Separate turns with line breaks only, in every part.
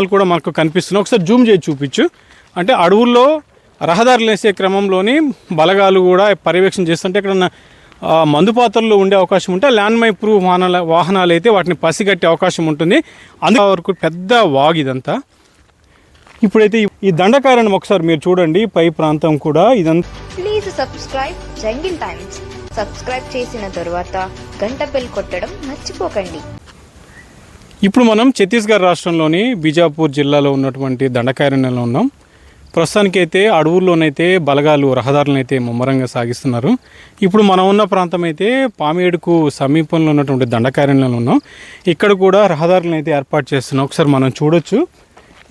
వాహనాలు కూడా మనకు కనిపిస్తున్నాయి. ఒకసారి జూమ్ చేసి చూపించు. అంటే అడవుల్లో రహదారులు వేసే క్రమంలోని బలగాలు కూడా పర్యవేక్షణ చేస్తుంటే ఇక్కడ మందు పాత్రల్లో ఉండే అవకాశం ఉంటే ల్యాండ్ మై ప్రూఫ్ వాహనాల వాహనాలు అయితే వాటిని పసిగట్టే అవకాశం ఉంటుంది. అందుకు వరకు పెద్ద వాగ్ ఇదంతా. ఇప్పుడైతే ఈ- దండకారణం ఒకసారి మీరు చూడండి. పై ప్రాంతం కూడా ఇదంతా.
Please subscribe jungle times. Subscribe చేసిన తర్వాత గంట బెల్ కొట్టడం మర్చిపోకండి.
ఇప్పుడు మనం ఛత్తీస్గఢ్ రాష్ట్రంలోని బీజాపూర్ జిల్లాలో ఉన్నటువంటి దండకారణ్యంలో ఉన్నాం. ప్రస్తుతానికైతే అడవుల్లోనైతే బలగాలు రహదారులనైతే ముమ్మరంగా సాగిస్తున్నారు. ఇప్పుడు మనం ఉన్న ప్రాంతం అయితే పామేడుకు సమీపంలో ఉన్నటువంటి దండకారణ్యంలో ఉన్నాం. ఇక్కడ కూడా రహదారులను అయితే ఏర్పాటు చేస్తున్నాం. ఒకసారి మనం చూడొచ్చు.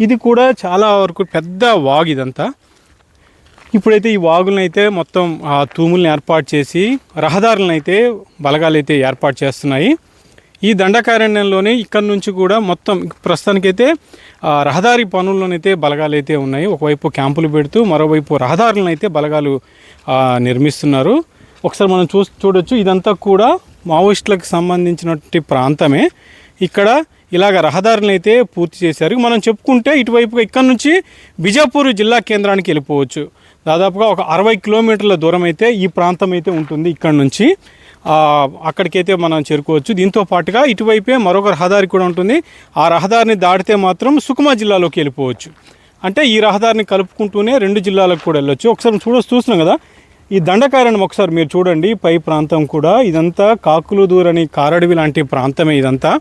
ఇది కూడా చాలా వరకు పెద్ద వాగు ఇదంతా. ఇప్పుడైతే ఈ వాగులను అయితే మొత్తం ఆ తూములను ఏర్పాటు చేసి రహదారులను అయితే బలగాలు అయితే ఏర్పాటు చేస్తున్నాయి. ఈ దండకారణ్యంలోనే ఇక్కడ నుంచి కూడా మొత్తం ప్రస్తుతానికైతే రహదారి పనుల్లోనైతే బలగాలు అయితే ఉన్నాయి. ఒకవైపు క్యాంపులు పెడుతూ మరోవైపు రహదారులను అయితే బలగాలు నిర్మిస్తున్నారు. ఒకసారి మనం చూ చూడొచ్చు. ఇదంతా కూడా మావోయిస్టులకు సంబంధించినటువంటి ప్రాంతమే. ఇక్కడ ఇలాగ రహదారులను అయితే పూర్తి చేశారు. మనం చెప్పుకుంటే ఇటువైపుగా ఇక్కడ నుంచి బిజాపూర్ జిల్లా కేంద్రానికి వెళ్ళిపోవచ్చు. దాదాపుగా ఒక అరవై కిలోమీటర్ల దూరం అయితే ఈ ప్రాంతం అయితే ఉంటుంది ఇక్కడ నుంచి. అక్కడికైతే మనం చేరుకోవచ్చు. దీంతో పాటుగా ఇటువైపే మరొక రహదారి కూడా ఉంటుంది. ఆ రహదారిని దాటితే మాత్రం సుకుమా జిల్లాలోకి వెళ్ళిపోవచ్చు. అంటే ఈ రహదారిని కలుపుకుంటూనే రెండు జిల్లాలకు కూడా వెళ్ళొచ్చు. ఒకసారి చూడ చూస్తున్నాం కదా? ఈ దండకారణం ఒకసారి మీరు చూడండి. పై ప్రాంతం కూడా ఇదంతా కాకులు దూరని కారడివి లాంటి ప్రాంతమే ఇదంతా.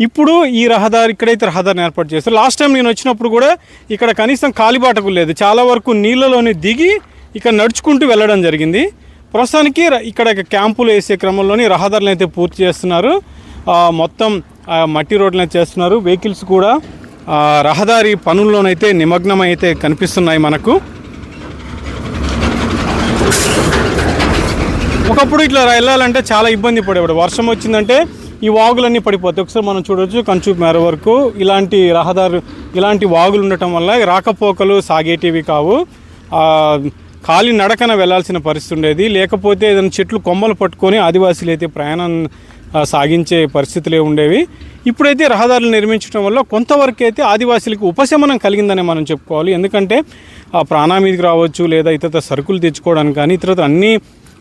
ఇప్పుడు ఈ రహదారి ఇక్కడైతే రహదారిని ఏర్పాటు చేస్తారు. లాస్ట్ టైం నేను వచ్చినప్పుడు కూడా ఇక్కడ కనీసం కాలిబాటకు లేదు. చాలా వరకు నీళ్ళలోనే దిగి ఇక్కడ నడుచుకుంటూ వెళ్ళడం జరిగింది. ప్రస్తుతానికి ఇక్కడ క్యాంపులు వేసే క్రమంలోని రహదారులను అయితే పూర్తి చేస్తున్నారు. మొత్తం మట్టి రోడ్లను చేస్తున్నారు. వెహికల్స్ కూడా రహదారి పనుల్లోనైతే నిమగ్నం అయితే కనిపిస్తున్నాయి మనకు. ఒకప్పుడు ఇట్లా వెళ్ళాలంటే చాలా ఇబ్బంది పడేవాడు. వర్షం వచ్చిందంటే ఈ వాగులన్నీ పడిపోతాయి. ఒకసారి మనం చూడవచ్చు కంచు మేర వరకు. ఇలాంటి రహదారు ఇలాంటి వాగులు ఉండటం వల్ల రాకపోకలు సాగేటివి కావు. ఖాళీ నడకన వెళ్ళాల్సిన పరిస్థితి ఉండేది. లేకపోతే ఏదైనా చెట్లు కొమ్మలు పట్టుకొని ఆదివాసీలు అయితే ప్రయాణం సాగించే పరిస్థితులే ఉండేవి. ఇప్పుడైతే రహదారులు నిర్మించడం వల్ల కొంతవరకు అయితే ఆదివాసీలకు ఉపశమనం కలిగిందని మనం చెప్పుకోవాలి. ఎందుకంటే ఆ ప్రాణా మీదకి రావచ్చు లేదా ఇతర సరుకులు తెచ్చుకోవడానికి కానీ ఇతర అన్ని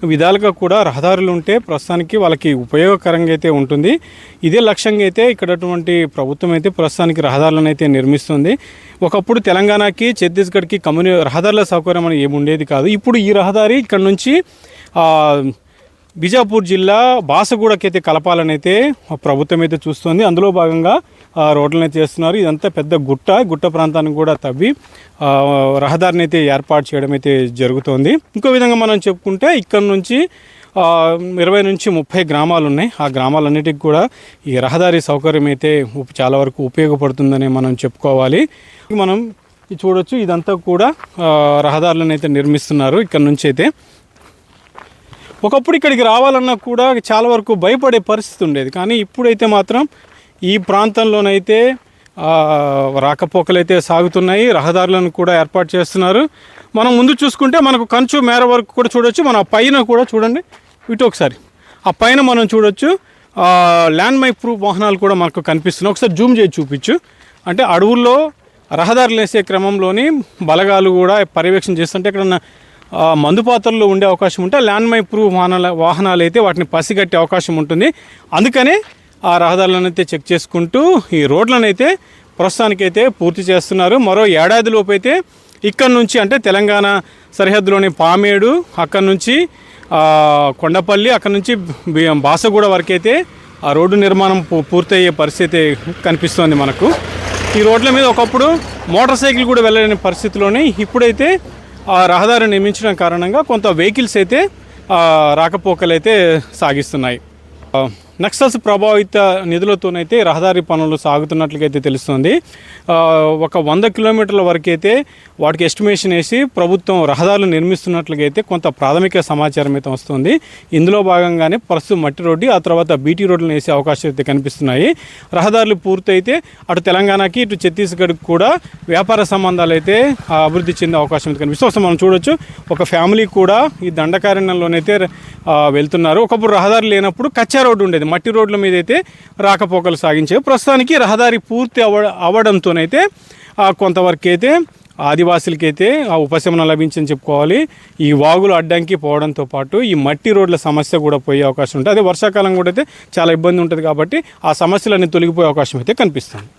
విధాలుగా కూడా రహదారులు ఉంటే ప్రస్తుతానికి వాళ్ళకి ఉపయోగకరంగా అయితే ఉంటుంది. ఇదే లక్ష్యంగా అయితే ఇక్కడటువంటి ప్రభుత్వం అయితే ప్రస్తుతానికి రహదారులను అయితే నిర్మిస్తుంది. ఒకప్పుడు తెలంగాణకి ఛత్తీస్గఢ్కి కమ్యూని రహదారుల సౌకర్యం అని ఏమి ఉండేది కాదు. ఇప్పుడు ఈ రహదారి ఇక్కడ నుంచి బిజాపూర్ జిల్లా బాసగూడకి అయితే కలపాలని అయితే ప్రభుత్వం అయితే చూస్తుంది. అందులో భాగంగా రోడ్లను అయితే చేస్తున్నారు. ఇదంతా పెద్ద గుట్ట. గుట్ట ప్రాంతాన్ని కూడా తవ్వి రహదారిని అయితే ఏర్పాటు చేయడం అయితే జరుగుతోంది. ఇంకో విధంగా మనం చెప్పుకుంటే ఇక్కడ నుంచి ఇరవై నుంచి ముప్పై గ్రామాలు ఉన్నాయి ఆ గ్రామాలన్నిటికి కూడా ఈ రహదారి సౌకర్యం అయితే చాలా వరకు ఉపయోగపడుతుందని మనం చెప్పుకోవాలి. మనం చూడొచ్చు. ఇదంతా కూడా రహదారులను అయితే నిర్మిస్తున్నారు. ఇక్కడ నుంచి అయితే ఒకప్పుడు ఇక్కడికి రావాలన్నా కూడా చాలా వరకు భయపడే పరిస్థితి ఉండేది. కానీ ఇప్పుడైతే మాత్రం ఈ ప్రాంతంలోనైతే రాకపోకలు రాకపోకలైతే సాగుతున్నాయి. రహదారులను కూడా ఏర్పాటు చేస్తున్నారు. మనం ముందు చూసుకుంటే మనకు కంచు మేర వరకు కూడా చూడొచ్చు. మన పైన కూడా చూడండి. ఇటు ఒకసారి. ఆ పైన మనం చూడొచ్చు. ల్యాండ్ మై ప్రూఫ్ వాహనాలు కూడా మనకు కనిపిస్తున్నాయి. ఒకసారి జూమ్ చేసి చూపించు. అంటే అడవుల్లో రహదారులు వేసే క్రమంలోని బలగాలు కూడా పర్యవేక్షణ చేస్తుంటే ఇక్కడ ఉన్న, మందు పాత్రల్లో ఉండే అవకాశం ఉంటే ల్యాండ్ మై ప్రూఫ్ వాహనాల వాహనాలు అయితే వాటిని పసిగట్టే అవకాశం ఉంటుంది. అందుకనే ఆ రహదారులను అయితే చెక్ చేసుకుంటూ ఈ రోడ్లను అయితే ప్రస్తుతానికైతే పూర్తి చేస్తున్నారు. మరో ఏడాదిలోపు అయితే ఇక్కడ నుంచి అంటే తెలంగాణ సరిహద్దులోని పామేడు అక్కడ నుంచి కొండపల్లి అక్కడ నుంచి బాసగూడ వరకు అయితే ఆ రోడ్డు నిర్మాణం పూ- పూర్తయ్యే పరిస్థితి కనిపిస్తోంది మనకు. ఈ రోడ్ల మీద ఒకప్పుడు మోటార్ సైకిల్ కూడా వెళ్ళలేని పరిస్థితిలోనే ఇప్పుడైతే ఆ రహదారి నిర్మించడం కారణంగా కొంత వెహికల్స్ అయితే రాకపోకలైతే రాకపోకలు అయితే సాగిస్తున్నాయి నక్సల్స్ ప్రభావిత నిధులతోనైతే రహదారి పనులు సాగుతున్నట్లుగైతే తెలుస్తుంది. ఒక వంద కిలోమీటర్ల వరకు అయితే వాటికి ఎస్టిమేషన్ వేసి ప్రభుత్వం రహదారులు నిర్మిస్తున్నట్లుగైతే కొంత ప్రాథమిక సమాచారం అయితే వస్తుంది. ఇందులో భాగంగానే ప్రస్తుతం మట్టి రోడ్డు ఆ తర్వాత బీటీ రోడ్లను వేసే అవకాశం అయితే కనిపిస్తున్నాయి. రహదారులు పూర్తయితే అటు తెలంగాణకి ఇటు ఛత్తీస్గఢ్కి కూడా వ్యాపార సంబంధాలు అయితే అభివృద్ధి చెందే అవకాశం అయితే కనిపిస్తుంది. ఒకసారి మనం చూడొచ్చు ఒక ఫ్యామిలీ కూడా ఈ దండకారణ్యంలోనైతే వెళ్తున్నారు. ఒకప్పుడు రహదారి లేనప్పుడు కచ్చా రోడ్డు ఉండేది. మట్టి రోడ్ల మీద అయితే రాకపోకలు సాగించాయి ప్రస్తుతానికి రహదారి పూర్తి అవ అవ్వడంతోనైతే కొంతవరకు అయితే ఆదివాసులకైతే ఆ ఉపశమనం లభించని చెప్పుకోవాలి. ఈ వాగులు అడ్డంకి పోవడంతో పాటు ఈ మట్టి రోడ్ల సమస్య కూడా పోయే అవకాశం ఉంటుంది. అదే వర్షాకాలం కూడా అయితే చాలా ఇబ్బంది ఉంటుంది కాబట్టి ఆ సమస్యలన్నీ తొలగిపోయే అవకాశం అయితే కనిపిస్తుంది.